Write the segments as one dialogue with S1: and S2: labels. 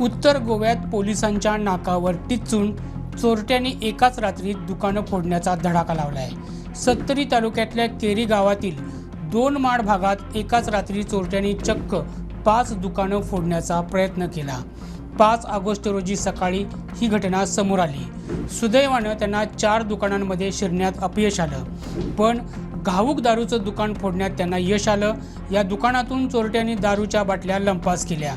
S1: उत्तर गोव्यात पोलिसांच्या नाकावर टिचून चोरट्यांनी एकाच रात्रीत दुकानं फोडण्याचा धडाका लावलाय. सत्तरी तालुक्यातल्या केरी गावातील दोन माड भागात एकाच रात्री चोरट्यांनी चक्क पाच दुकानं फोडण्याचा प्रयत्न केला. पाच ऑगस्ट रोजी सकाळी ही घटना समोर आली. सुदैवानं त्यांना चार दुकानांमध्ये शिरण्यात अपयश आलं. पण घाऊक दारूचं दुकान फोडण्यात त्यांना यश आलं. या दुकानातून चोरट्यांनी दारूच्या बाटल्या लंपास केल्या.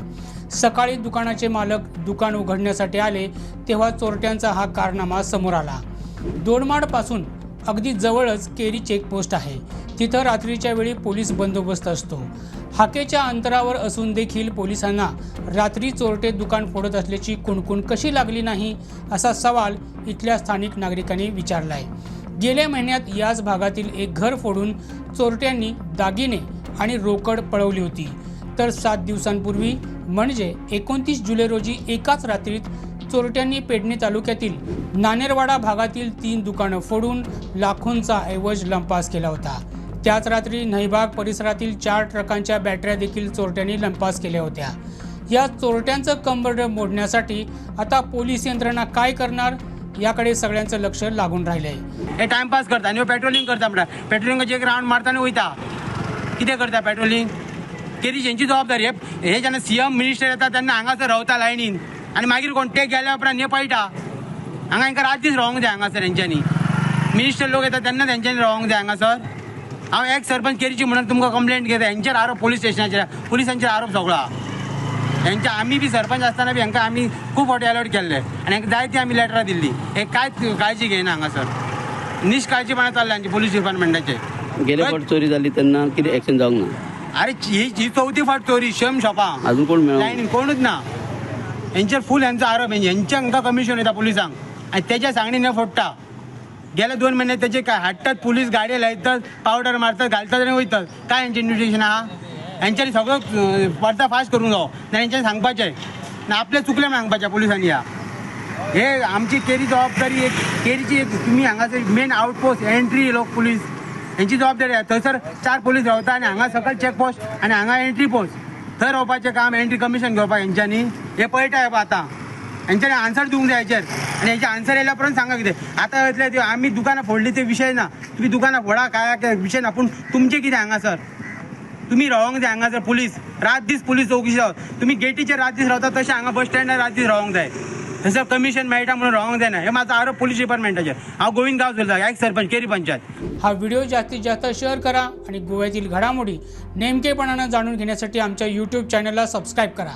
S1: सकाळी दुकानाचे मालक दुकान उघडण्यासाठी आले तेव्हा चोरट्यांचा हा कारनामा समोर आला. दोडमाडपासून अगदी जवळच केरी चेकपोस्ट आहे. तिथं रात्रीच्या वेळी पोलीस बंदोबस्त असतो. हाकेच्या अंतरावर असून देखील पोलिसांना रात्री चोरटे दुकान फोडत असल्याची कुणकुण कशी लागली नाही असा सवाल इथल्या स्थानिक नागरिकांनी विचारलाय. गेल्या महिन्यात याच भागातील एक घर फोडून चोरट्यांनी दागिने आणि रोकड पळवली होती. तर सात दिवसांपूर्वी म्हणजे एकोणतीस जुलै रोजी एकाच रात्रीत चोरट्यांनी पेडणे तालुक्यातील नानेरवाडा भागातील तीन दुकानं फोडून लाखोंचा ऐवज लंपास केला होता. त्याच रात्री नैबाग परिसरातील चार ट्रकांच्या बॅटऱ्या देखील चोरट्यांनी लंपास केल्या होत्या. या चोरट्यांचं कंबरड मोडण्यासाठी आता पोलीस यंत्रणा काय करणार याकडे सगळ्यांचं लक्ष लागून राहिलंय.
S2: हे टाइमपास करता आणि पेट्रोलिंग करता म्हणटा पेट्रोलिंगाचे एक राऊंड मारताना वयता कितें करता पेट्रोलिंग केरी हेंची जबाबदारी हे हे जेन्ना सी एम मिनिस्टर येता तेन्ना हांगासर रावता लायनीन आनी मागीर कोण ते गेल्या उपरांत हे पळटा हांगा हांकां रात दीस रावंक जाय हांगासर हेंच्यांनी मिनिस्टर लोक येता तेन्ना तेंच्यांनी रावंक जाय हांगासर हांव एक सरपंच केरीची म्हणून तुमकां कंप्लेंट घेता हेंचेर आरोप पोलीस स्टेशनाचेर पुलिसांचेर आरोप सगळो. आहा हेंच्या आमी बी सरपंच आसतना बी हांकां आमी खूब फावटी अलर्ट केल्ले. आनी हांकां जायती आमी लेटरां दिल्ली हे कांयच काळजी घेयना हांगासर निश्काळजीपणा चालला हांचे पुलीस डिपार्टमेंटाचे
S3: गेले फावट चोरी जाली तेन्ना कितें एक्शन जावंक ना.
S2: अरे ही ही चौथी फाट चोरी शेम शॉपां.
S3: अजून कोण मेळो
S2: लायनीन कोणूच ना. हेंचेर फूल हेंचो आरोप हेंचे हेंच्या हांकां कमिशन येता पुलिसांक आनी तेच्या सांगणी न फोडटा गेले दोन महिने त्याचे काय हाडटात पोलीस गाडी लायतात पावडर मारतात घालतात आणि वयतात काय यांचे इन्व्हिटेशन आहा यांच्यानी सगळं पर्दा फास्ट करून जावं. ना यांच्यानी सांगपाचें ना आपले चुकले म्हणून सांगपाचें पुलिसांनी या हे आमची केरी जबाबदारी एक केरीची एक तुम्ही हांगासर मेन आउटपोस्ट एंट्री लोक पुलीस. यांची जबाबदारी आहे. थंयसर चार पोलीस रावता आनी हांगा सकयल चेक पोस्ट आनी हांगा एंट्री पोस्ट थंय रावपाचें काम एंट्री कमिशन घेवपाक हेंच्यांनी हे पळयटा हे आतां. हेंच्यांनी आन्सर दिवंक जाय हेचेर आनी हेचे आन्सर येयल्या उपरांत सांगा कितें आतां येतले ते आमी दुकानां फोडली ते विशय ना. तुमी दुकानां फोडा काय विशय ना. पूण तुमचें कितें हांगासर तुम्ही रावंक जाय हांगासर पुलीस. रात दीस पुलीस चौकशी रावत तुम्ही गेटीचेर रात दीस रावता तशें हांगा बस स्टँडार रात दीस रावंक जाय थंयसर कमिशन मेळटा म्हणून रावंक जायना हे माझा आरोप पुलीस डिपार्टमेंटाचेर हांव गोविंद गांव उलयतां एक सरपंच केरी पंचायत.
S1: हा व्हिडिओ जास्तीत जास्त शेअर करा आणि गोव्यातील घडामोडी नेमकेपणानं जाणून घेण्यासाठी आमच्या यूट्यूब चॅनलला सबस्क्राईब करा.